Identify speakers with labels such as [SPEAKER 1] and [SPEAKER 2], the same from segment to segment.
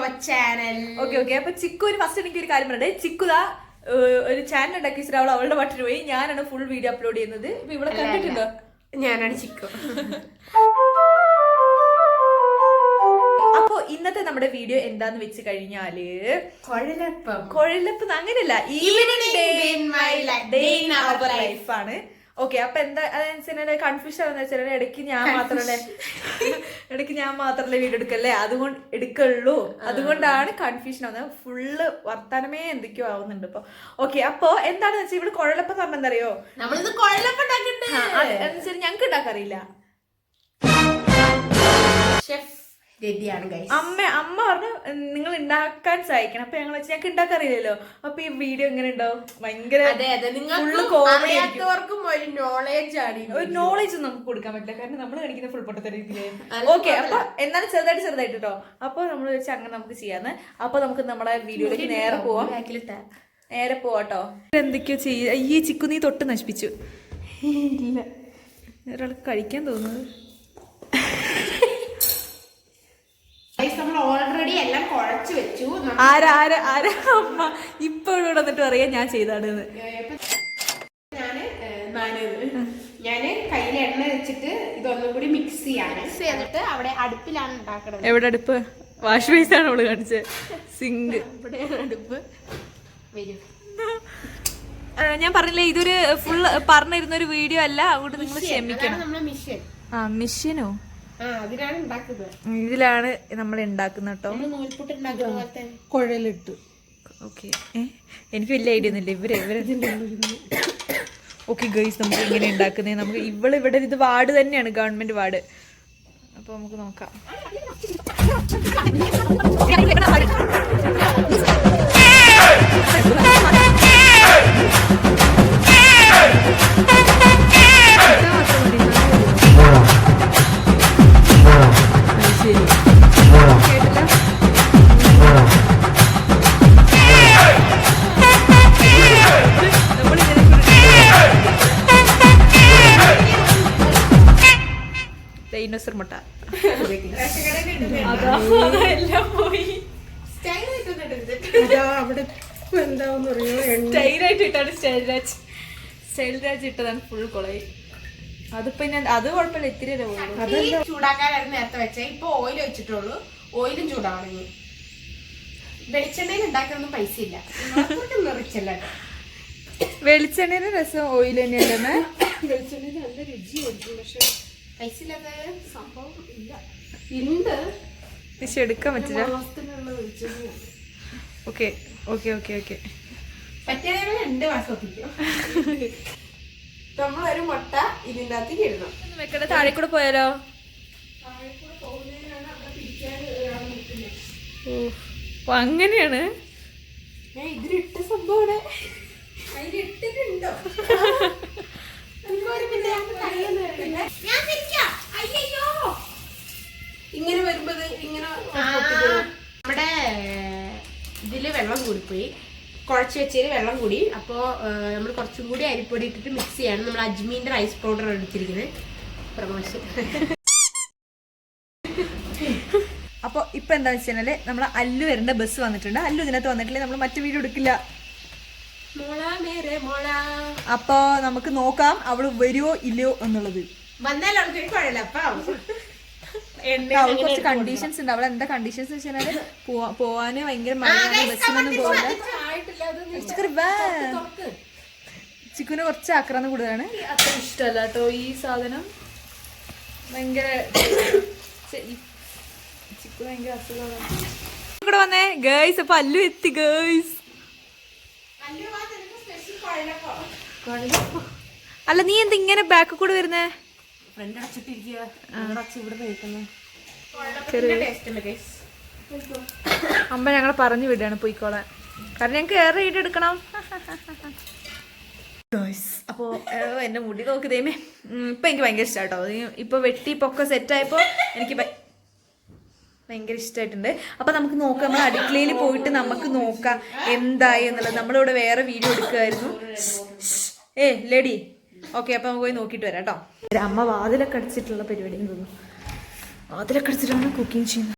[SPEAKER 1] Our channel
[SPEAKER 2] okay okay അപ്പൊ ചിക്കു ഒരു first എനിക്ക് ഒരു കാര്യം പറയണ്ടേ ചിക്കുതാ ഒരു ചാനൽ ഉണ്ടാക്കി അവൾ അവളുടെ പാട്ടിന് പോയി. ഞാനാണ് ഫുൾ വീഡിയോ അപ്ലോഡ് ചെയ്യുന്നത്. ഇപ്പൊ ഇവിടെ കണ്ടിട്ടുണ്ടോ?
[SPEAKER 1] ഞാനാണ് ചിക്കു.
[SPEAKER 2] അപ്പൊ ഇന്നത്തെ നമ്മുടെ വീഡിയോ എന്താന്ന് വെച്ച് കഴിഞ്ഞാൽ
[SPEAKER 1] കൊഴലപ്പം.
[SPEAKER 2] കുഴലപ്പ് അങ്ങനെയല്ല. ഈവനിങ് ആണ്. ഓക്കെ അപ്പൊ എന്താ അതായത് കൺഫ്യൂഷൻ ആണെന്ന് വെച്ചാൽ ഇടയ്ക്ക് ഞാൻ മാത്രമല്ലേ? ഇടയ്ക്ക് ഞാൻ മാത്രമല്ലേ വീഡിയോ എടുക്കല്ലേ? അതുകൊണ്ട് എടുക്കുള്ളൂ. അതുകൊണ്ടാണ് കൺഫ്യൂഷൻ ആവുന്നത്. ഫുള്ള് വർത്താനമേ എന്തൊക്കെയോ ആവുന്നുണ്ട് ഇപ്പൊ. ഓക്കെ അപ്പൊ എന്താണെന്ന് വെച്ചാൽ ഇവിടെ കുഴലപ്പം സംബന്ധം അറിയോ
[SPEAKER 1] കുഴലപ്പം ഉണ്ടാക്കണ്ടേ?
[SPEAKER 2] ഞങ്ങൾക്ക് ഉണ്ടാക്കാറില്ല
[SPEAKER 1] ഷെഫ് രതിയാണ്
[SPEAKER 2] അമ്മ അമ്മ പറഞ്ഞു നിങ്ങൾ ഉണ്ടാക്കാൻ സഹായിക്കണം. അപ്പൊ ഞങ്ങൾ ഞങ്ങൾക്ക് ഞങ്ങൾക്ക് ഉണ്ടാക്കാറില്ലല്ലോ അപ്പൊ ഈ വീഡിയോ എങ്ങനെ ഉണ്ടാവും ഭയങ്കര.
[SPEAKER 1] അറിയാത്തവർക്കും ഒരു നോളേജ് ആണ് ഈ
[SPEAKER 2] ഒരു നോളേജ് ഒന്നും നമുക്ക് കൊടുക്കാൻ പറ്റില്ല. കാരണം നമ്മൾ കാണിക്കുന്ന ഫുൾ പൊട്ടത്തെ രീതിയിൽ.
[SPEAKER 1] അത്
[SPEAKER 2] ഓക്കെ അപ്പൊ എന്നാലും ചെറുതായിട്ട് ചെറുതായിട്ട് കേട്ടോ അപ്പൊ നമ്മൾ വെച്ച് അങ്ങനെ നമുക്ക് ചെയ്യാന്ന്. അപ്പൊ നമുക്ക് നമ്മുടെ വീഡിയോയിലേക്ക് നേരെ പോവാം. നേരെ പോവാട്ടോ എന്തൊക്കെയോ ചെയ്യ ഈ ചിക്കു നീ തൊട്ട് നശിപ്പിച്ചു.
[SPEAKER 1] ഇല്ല.
[SPEAKER 2] ഒരാൾക്ക് കഴിക്കാൻ തോന്നുന്നത്
[SPEAKER 1] നമ്മൾ ഓൾറെഡി എല്ലാം കുഴച്ച് വെച്ചു.
[SPEAKER 2] ആരാ ആരാ ആരാ? അമ്മ ഇപ്പൊ ഇവിടെ വന്നിട്ട് പറയാ ഞാൻ
[SPEAKER 1] ചെയ്താണ് ഞാൻ നാനേത്. ഞാൻ കയ്യിൽ എണ്ണ വെച്ചിട്ട് ഇതൊന്നും കൂടി മിക്സ് ചെയ്യാണ് മിക്സ് ചെയ്തിട്ട് അവിടെ അടുപ്പിലാണ് ഉണ്ടാക്കണത്.
[SPEAKER 2] എവിടെ അടുപ്പ്? വാഷ് ബേസ് ആണ് അവൾ കാണിച്ചത് സിങ്ക്
[SPEAKER 1] ഇവിടെയാണ് അടുപ്പ്. വരും.
[SPEAKER 2] ഞാൻ പറഞ്ഞില്ലേ ഇതൊരു ഫുൾ പറഞ്ഞിരുന്ന ഒരു വീഡിയോ അല്ല. അതുകൊണ്ട് നിങ്ങൾ ക്ഷമിക്കണം. ആ മിഷനോ
[SPEAKER 1] ഉണ്ടാക്കുന്നത്
[SPEAKER 2] ഇതിലാണ് നമ്മൾ
[SPEAKER 1] ഉണ്ടാക്കുന്ന കേട്ടോ.
[SPEAKER 3] കുഴലിട്ട്.
[SPEAKER 2] ഓക്കെ. എനിക്ക് വലിയ ഐഡിയ ഒന്നുമില്ല. ഇവർ ഇവർ ഓക്കെ ഗൈസ് നമുക്ക് ഇങ്ങനെ ഉണ്ടാക്കുന്നത്? നമുക്ക് ഇവൾ ഇവിടെ ഇത് വാർഡ് തന്നെയാണ് ഗവൺമെന്റ് വാർഡ്. അപ്പൊ നമുക്ക് നോക്കാം. മുട്ട
[SPEAKER 3] അവിടെ അറിയോ എണ്ണ.
[SPEAKER 2] സ്റ്റൈലായിട്ട് ഇട്ടതാണ് ഫുൾ കൊളയി അതിപ്പോ ഞാൻ അത് കുഴപ്പമില്ല ഇത്തിരി
[SPEAKER 1] ചൂടാക്കാനായിരുന്നു നേരത്തെ വെച്ചേ. ഇപ്പൊ ഓയിൽ വെച്ചിട്ടുള്ളൂ. ഓയിലും ചൂടാവണമെങ്കിൽ വെളിച്ചെണ്ണയിൽ ഉണ്ടാക്കാനൊന്നും പൈസ ഇല്ല. നിറച്ചല്ല
[SPEAKER 2] വെളിച്ചെണ്ണയുടെ രസം ഓയിൽ തന്നെയല്ലേ?
[SPEAKER 3] വെളിച്ചെണ്ണയിൽ നല്ല രുചിയായിരിക്കും. പക്ഷെ
[SPEAKER 1] സംഭവം ഇല്ല. ഉണ്ട്
[SPEAKER 2] പക്ഷെ എടുക്കാൻ പറ്റില്ല. Okay okay okay okay.
[SPEAKER 1] നമ്മളൊരു മുട്ട ഇതിന്റെ അകത്തേക്ക് ഇടണം
[SPEAKER 2] താഴെ കൂടെ പോയാലോ? ഓ അങ്ങനെയാണ്.
[SPEAKER 1] ഞാൻ ഇതിലിട്ട സംഭവം അതിലിട്ടിട്ടുണ്ടോ? പിന്നെ ഇങ്ങനെ വരുമ്പോ ഇങ്ങനെ നമ്മുടെ ഇതിൽ വെള്ളം കൂടിപ്പോയി. കുഴച്ച് വെച്ചതിൽ വെള്ളം കൂടി. അപ്പോൾ നമ്മൾ കുറച്ചും കൂടി അരിപ്പൊടി ഇട്ടിട്ട് മിക്സ് ചെയ്യാണ്. നമ്മൾ അജ്മീന്റെ റൈസ് പൗഡർ എടുത്തിരിക്കുന്നത് പ്രമോഷൻ.
[SPEAKER 2] അപ്പോൾ ഇപ്പം എന്താ വെച്ച് കഴിഞ്ഞാൽ നമ്മൾ അല്ലു വരേണ്ട ബസ് വന്നിട്ടുണ്ട്. അല്ലു ഇതിനകത്ത് വന്നിട്ടില്ലേ? നമ്മൾ മറ്റു വീട് എടുക്കില്ല.
[SPEAKER 1] മോള മേരെ മോള.
[SPEAKER 2] അപ്പൊ നമുക്ക് നോക്കാം അവൾ വരുമോ ഇല്ലയോ എന്നുള്ളത്.
[SPEAKER 1] വന്നാൽ അവൾക്ക് കുഴപ്പമില്ല അപ്പം.
[SPEAKER 2] കുറച്ച് കണ്ടീഷൻസ് ഉണ്ട്. അവൾ എന്താ കണ്ടീഷൻസ് വെച്ചാൽ പോവാന് ഭയങ്കര മഴയാണ് ബസ്സിനൊന്നും പോകില്ല. ചിക്കുന് കുറച്ച് ആക്രാന്ന് കൂടുതലാണ്. അത്ര ഇഷ്ടമല്ല കേട്ടോ ഈ സാധനം. ഭയങ്കര ചിക്കു ഭയങ്കര അസുഖമാണ്. ഇവിടെ വന്നേ. ഗേൾസ് അപ്പൊ അല്ലു എത്തി ഗേൾസ് അല്ല നീ എന്താ ഇങ്ങനെ ബാക്ക് കൂടെ വരുന്നേ?
[SPEAKER 1] ഫ്രണ്ട് അടച്ചിട്ടിരിക്കുക. അടച്ച് ഇവിടെ നിൽക്കുന്നത്
[SPEAKER 2] അമ്മ ഞങ്ങളെ പറഞ്ഞു വിടുകയാണ് പോയിക്കോളാൻ. കാരണം ഞങ്ങൾക്ക് ഏറെ ഈട് എടുക്കണം. അപ്പോ എന്റെ മുടി നോക്ക് ദൈമേ ഇപ്പൊ എനിക്ക് ഭയങ്കര ഇഷ്ടാട്ടോ. ഇപ്പൊ വെട്ടി പൊക്കെ സെറ്റ് ആയപ്പോ എനിക്ക് ഭയ- ഭയങ്കര ഇഷ്ടമായിട്ടുണ്ട് അപ്പൊ നമുക്ക് നോക്കാം നമ്മൾ അടുക്കളയിൽ പോയിട്ട് നമുക്ക് നോക്കാം എന്തായി എന്നുള്ളത്. നമ്മളിവിടെ വേറെ വീഡിയോ എടുക്കുമായിരുന്നു ഏ ലേഡി. ഓക്കെ അപ്പൊ നമുക്ക് പോയി നോക്കിയിട്ട് വരാം കേട്ടോ അമ്മ വാതിലൊക്കെ അടിച്ചിട്ടുള്ള പരിപാടി തോന്നുന്നു. വാതിലൊക്കെ അടിച്ചിട്ടാണ് കുക്കിംഗ് ചെയ്യുന്നത്.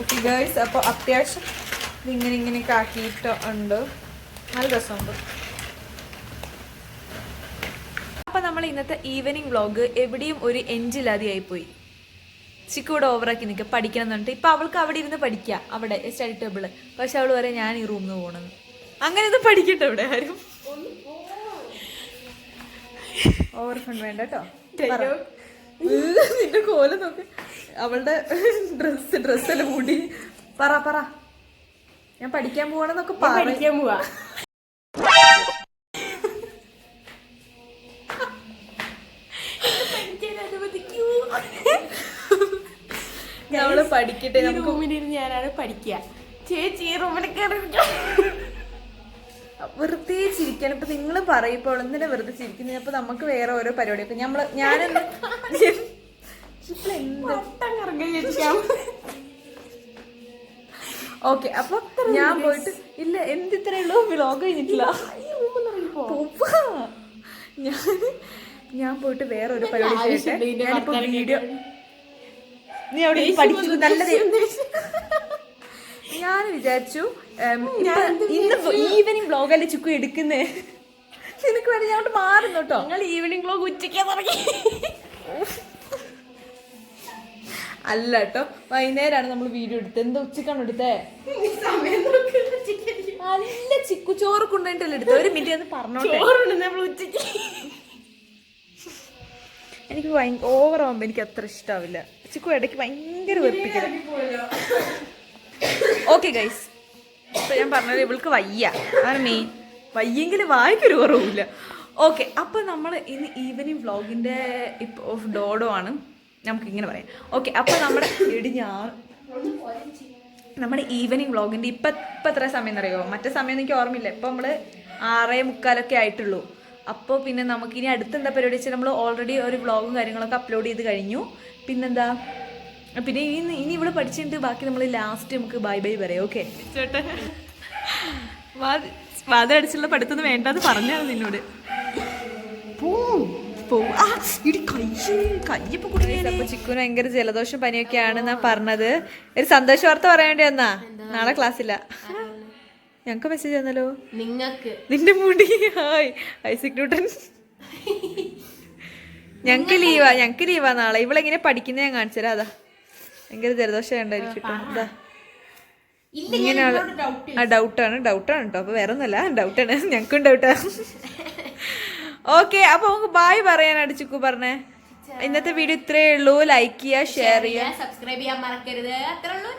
[SPEAKER 2] ഓക്കെ ഗേൾസ് അപ്പോൾ അത്യാവശ്യം ഇങ്ങനെ ഇങ്ങനെയൊക്കെ ആക്കിയിട്ട് ഉണ്ട്. നല്ല രസമുണ്ട്. അപ്പോൾ നമ്മൾ ഇന്നത്തെ ഈവനിങ് വ്ളോഗ് എവിടെയും ഒരു എൻജില്ലാതെയായി പോയി ചിക്കൂടെ ഓവറാക്കി നിൽക്കുക പഠിക്കണം എന്നുണ്ട് ഇപ്പം അവൾക്ക് അവിടെ ഇരുന്ന് പഠിക്കുക അവിടെ സ്റ്റഡി ടേബിൾ പക്ഷെ അവൾ വരെ ഞാൻ ഈ റൂമിൽ നിന്ന് പോകണമെന്ന് അങ്ങനെ ഒന്നും പഠിക്കട്ടെ ഇവിടെ ആരും. ഓവർ ഫണ്ട് വേണ്ട കേട്ടോ. നിന്റെ കോല നോക്ക്. അവളുടെ ഡ്രസ് ഡ്രസ്സെല്ലാം മൂടി പറ പറ. ഞാൻ പഠിക്കാൻ പോവാണെന്നൊക്കെ
[SPEAKER 1] പഠിക്കാൻ പോവാ.
[SPEAKER 2] പഠിക്കട്ടെ. നമുക്ക്
[SPEAKER 1] റൂമിലിരുന്ന് ഞാനാണ് പഠിക്കുക. ചേച്ചി റൂമിൽ കയറി
[SPEAKER 2] വെറുതെ ചിരിക്കാൻ. ഇപ്പൊ നിങ്ങൾ പറയുമ്പോൾ എന്തിനാ വെറുതെ ചിരിക്കുന്നത് അപ്പൊ നമുക്ക് വേറെ ഓരോ പരിപാടി. ഇപ്പൊ നമ്മൾ ഞാനെന്ത് ഓക്കെ അപ്പൊ ഞാൻ പോയിട്ട് ഇല്ല എന്ത് ഇത്രേ ഉള്ളൂ? വ്ലോഗ് കഴിഞ്ഞിട്ടില്ല. ഞാൻ ഞാൻ പോയിട്ട് വേറെ ഒരു പരിപാടി ഞാനിപ്പോ വീഡിയോ നീ അവിടെ പഠിച്ചു നല്ലത് ഞാൻ വിചാരിച്ചു ഇന്ന് ഈവനിങ് വ്ലോഗല്ലേ ചുക്കു എടുക്കുന്നേ? നിനക്ക് വേണ്ടി ഞാൻ മാറുന്നു കേട്ടോ.
[SPEAKER 1] ഞങ്ങൾ ഈവനിങ് വ്ലോഗ് ഉച്ചയ്ക്ക് തുടങ്ങി.
[SPEAKER 2] അല്ല കേട്ടോ വൈകുന്നേരമാണ് നമ്മൾ വീഡിയോ എടുത്തത്. എന്താ ഉച്ചക്കാണ് എടുത്തേ? നല്ല ചിക്കു ചോറ് കൊണ്ടുപോയിട്ടല്ലേ എടുത്തത്? ഒരു മിനിറ്റ് ഒന്ന് പറഞ്ഞോട്ടെ.
[SPEAKER 1] നമ്മൾ ഉച്ചയ്ക്ക്.
[SPEAKER 2] എനിക്ക് ഭയങ്കര ഓവർ ആവുമ്പോ എനിക്ക് അത്ര ഇഷ്ടാവില്ല. ചിക്കു ഇടയ്ക്ക് ഭയങ്കര വെറുപ്പിക്കല. ഓക്കെ ഗൈസ് ഇപ്പം ഞാൻ പറഞ്ഞത് ഇവൾക്ക് വയ്യ. അതാണ് മെയിൻ വയ്യെങ്കിൽ വായിക്കൊരു കുറവില്ല ഓക്കെ അപ്പം നമ്മൾ ഇന്ന് ഈവനിങ് വ്ളോഗിന്റെ ഇപ്പോൾ ഡോഡോ ആണ്. നമുക്കിങ്ങനെ പറയാം. ഓക്കെ അപ്പം നമ്മുടെ ഇടിഞ്ഞാ നമ്മുടെ ഈവനിങ് വ്ളോഗിന്റെ ഇപ്പം ഇപ്പം എത്ര സമയം എന്നറിയോ? മറ്റേ സമയം എനിക്ക് ഓർമ്മയില്ല. ഇപ്പം നമ്മൾ ആറേ മുക്കാലൊക്കെ ആയിട്ടുള്ളൂ. അപ്പോൾ പിന്നെ നമുക്കിനി അടുത്തെന്താ പരിപാടി വെച്ചാൽ നമ്മൾ ഓൾറെഡി ഒരു വ്ളോഗും കാര്യങ്ങളൊക്കെ അപ്ലോഡ് ചെയ്ത് കഴിഞ്ഞു. പിന്നെന്താ? പിന്നെ ഇനി ഇനി ഇവിടെ പഠിച്ചിട്ട് ബാക്കി നമ്മൾ ലാസ്റ്റ് നമുക്ക് ബൈ ബൈ പറയാം ഓക്കെ അടിച്ചുള്ള വാതിലടിച്ചുള്ള പഠിത്തം വേണ്ടെന്ന് പറഞ്ഞാണ് നിന്നോട്. പോവും. ആ, ഇടി കയ്യ്, കയ്യിപ്പൊ കുടുങ്ങിയേ. അപ്പൊ ചിക്കുന് ഭയങ്കര ജലദോഷം പനിയൊക്കെയാണ് ഞാൻ പറഞ്ഞത്. ഒരു സന്തോഷ വാർത്ത പറയേണ്ടി വേണ്ടി വന്നാ? നാളെ ക്ലാസ്സില്ല ഞങ്ങക്ക് മെസ്സേജ് തന്നല്ലോ.
[SPEAKER 1] നിങ്ങൾക്ക്
[SPEAKER 2] നിന്റെ മുടി ഹായ് ഐസിക് ന്യൂട്ടൻ ഞങ്ങക്ക് ലീവാ ഞങ്ങക്ക് ലീവാ നാളെ. ഇവളെങ്ങനെ പഠിക്കുന്ന ഞാൻ കാണിച്ചുതരാം അതാ. ഭയങ്കര ജലദോഷം ഉണ്ടായിരിക്കും ഇതാ. ഇങ്ങനെയാണ്. ആ ഡൗട്ടാണ് ഡൗട്ടാണ് കേട്ടോ. അപ്പൊ വേറെ ഒന്നല്ല ഡൗട്ടാണ് ഞങ്ങൾക്കും ഡൗട്ടാണ് ഓക്കെ അപ്പൊ നമുക്ക് ബായ് പറയാൻ ചിക്കു പറഞ്ഞേ. ഇന്നത്തെ വീഡിയോ ഇത്രേ ഉള്ളൂ. ലൈക്ക് ചെയ്യുക ഷെയർ ചെയ്യുക.
[SPEAKER 1] സബ്സ്ക്രൈബ് ചെയ്യാൻ മറക്കരുത്. അത്രേ ഉള്ളൂ